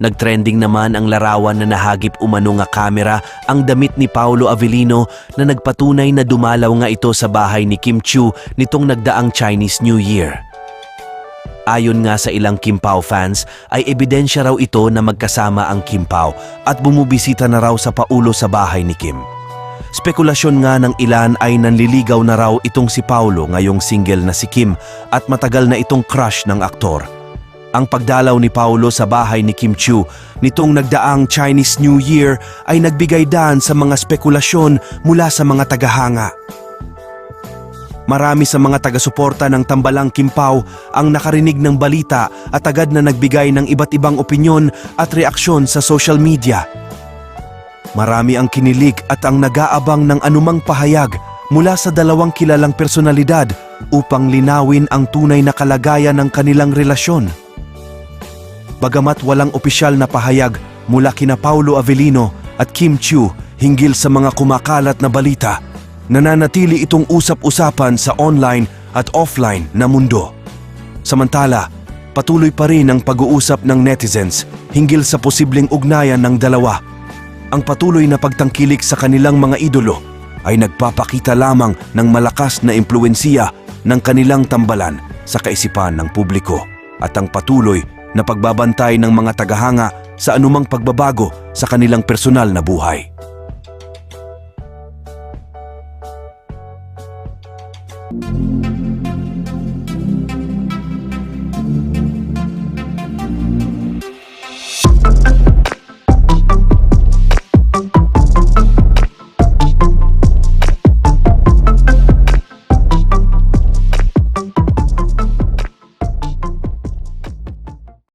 Nagtrending naman ang larawan na nahagip umano nga kamera ang damit ni Paolo Avellino na nagpatunay na dumalaw nga ito sa bahay ni Kim Chu nitong nagdaang Chinese New Year. Ayon nga sa ilang Kim Pao fans ay ebidensya raw ito na magkasama ang Kim Pao at bumubisita na raw sa paulo sa bahay ni Kim. Spekulasyon nga ng ilan ay nanliligaw na raw itong si Paulo ngayong single na si Kim at matagal na itong crush ng aktor. Ang pagdalaw ni Paulo sa bahay ni Kim Chu nitong nagdaang Chinese New Year ay nagbigay daan sa mga spekulasyon mula sa mga tagahanga. Marami sa mga taga-suporta ng Tambalang Kim Pao ang nakarinig ng balita at agad na nagbigay ng iba't ibang opinyon at reaksyon sa social media. Marami ang kinilig at ang nag-aabang ng anumang pahayag mula sa dalawang kilalang personalidad upang linawin ang tunay na kalagayan ng kanilang relasyon. Bagamat walang opisyal na pahayag mula kina Paulo Avellino at Kim Chiu hinggil sa mga kumakalat na balita, nananatili itong usap-usapan sa online at offline na mundo. Samantala, patuloy pa rin ang pag-uusap ng netizens hinggil sa posibleng ugnayan ng dalawa. Ang patuloy na pagtangkilik sa kanilang mga idolo ay nagpapakita lamang ng malakas na impluensiya ng kanilang tambalan sa kaisipan ng publiko at ang patuloy na pagbabantay ng mga tagahanga sa anumang pagbabago sa kanilang personal na buhay.